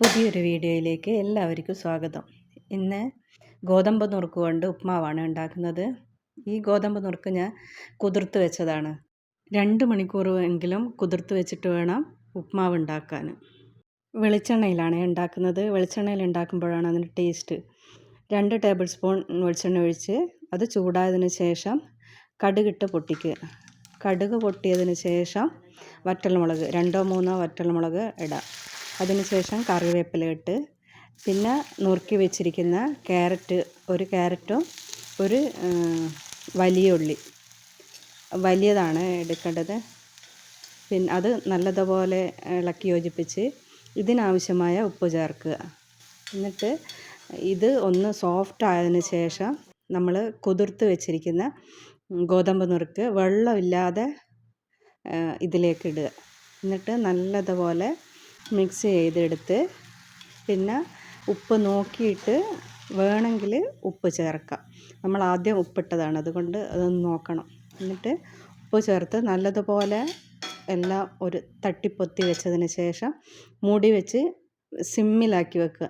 പുതിയൊരു വീഡിയോയിലേക്ക് എല്ലാവർക്കും സ്വാഗതം. ഇന്ന് ഗോതമ്പ് നുറുക്ക് കൊണ്ട് ഉപ്മാവാണ് ഉണ്ടാക്കുന്നത്. ഈ ഗോതമ്പ് നുറുക്ക് ഞാൻ കുതിർത്ത് വെച്ചതാണ്. രണ്ട് മണിക്കൂർ എങ്കിലും കുതിർത്ത് വെച്ചിട്ട് വേണം ഉപ്മാവ് ഉണ്ടാക്കാൻ. വെളിച്ചെണ്ണയിലാണ് ഉണ്ടാക്കുന്നത്. വെളിച്ചെണ്ണയിൽ ഉണ്ടാക്കുമ്പോഴാണ് അതിന്റെ ടേസ്റ്റ്. രണ്ട് ടേബിൾ സ്പൂൺ വെളിച്ചെണ്ണ ഒഴിച്ച് അത് ചൂടായതിനു ശേഷം കടുകിട്ട് പൊട്ടിക്കുക. കടുക് പൊട്ടിയതിന് ശേഷം വറ്റൽമുളക് രണ്ടോ മൂന്നോ വറ്റൽമുളക് ഇടാം. അതിനുശേഷം കറിവേപ്പില ഇട്ട് പിന്നെ നുറുക്കി വെച്ചിരിക്കുന്ന ക്യാരറ്റ് ഒരു ക്യാരറ്റും ഒരു വലിയ ഉള്ളി. വലിയതാണ് എടുക്കേണ്ടത്. പിന്നെ അത് നല്ലതുപോലെ ഇളക്കി യോജിപ്പിച്ച് ഇതിനാവശ്യമായ ഉപ്പ് ചേർക്കുക. എന്നിട്ട് ഇത് ഒന്ന് സോഫ്റ്റ് ആയതിന് ശേഷം നമ്മൾ കുതിർത്ത് വെച്ചിരിക്കുന്ന ഗോതമ്പ് നുറുക്ക് വെള്ളമില്ലാതെ ഇതിലേക്ക് ഇടുക. എന്നിട്ട് നല്ലതുപോലെ മിക്സ് ചെയ്തെടുത്ത് പിന്നെ ഉപ്പ് നോക്കിയിട്ട് വേണമെങ്കിൽ ഉപ്പ് ചേർക്കാം. നമ്മൾ ആദ്യം ഉപ്പിട്ടതാണ്. അതുകൊണ്ട് അതൊന്ന് നോക്കണം. എന്നിട്ട് ഉപ്പ് ചേർത്ത് നല്ലതുപോലെ എല്ലാം ഒരു തട്ടിപ്പൊത്തി വെച്ചതിന് ശേഷം മൂടി വെച്ച് സിമ്മിലാക്കി വെക്കുക.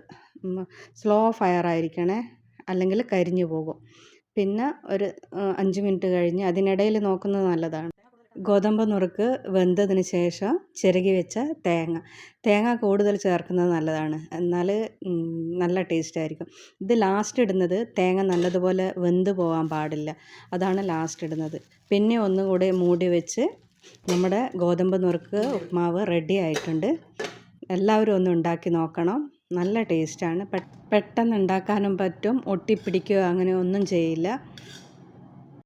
സ്ലോ ഫയർ ആയിരിക്കണേ. അല്ലെങ്കിൽ കരിഞ്ഞു പോകും. പിന്നെ ഒരു അഞ്ച് മിനിറ്റ് കഴിഞ്ഞ് അതിനിടയിൽ നോക്കുന്നത് നല്ലതാണ്. ഗോതമ്പ് നുറുക്ക് വെന്തതിന് ശേഷം ചിരകി വെച്ച തേങ്ങ. തേങ്ങ കൂടുതൽ ചേർക്കുന്നത് നല്ലതാണ്. എന്നാൽ നല്ല ടേസ്റ്റ് ആയിരിക്കും. ഇത് ലാസ്റ്റ് ഇടുന്നത് തേങ്ങ നല്ലതുപോലെ വെന്ത് പോകാൻ പാടില്ല. അതാണ് ലാസ്റ്റ് ഇടുന്നത്. പിന്നെ ഒന്നും കൂടി മൂടി വെച്ച് നമ്മുടെ ഗോതമ്പ് നുറുക്ക് ഉപ്മാവ് റെഡി ആയിട്ടുണ്ട്. എല്ലാവരും ഒന്ന് ഉണ്ടാക്കി നോക്കണം. നല്ല ടേസ്റ്റാണ് പെട്ടെന്ന് ഉണ്ടാക്കാനും പറ്റും. ഒട്ടിപ്പിടിക്കുകയോ അങ്ങനെ ഒന്നും ചെയ്യില്ല.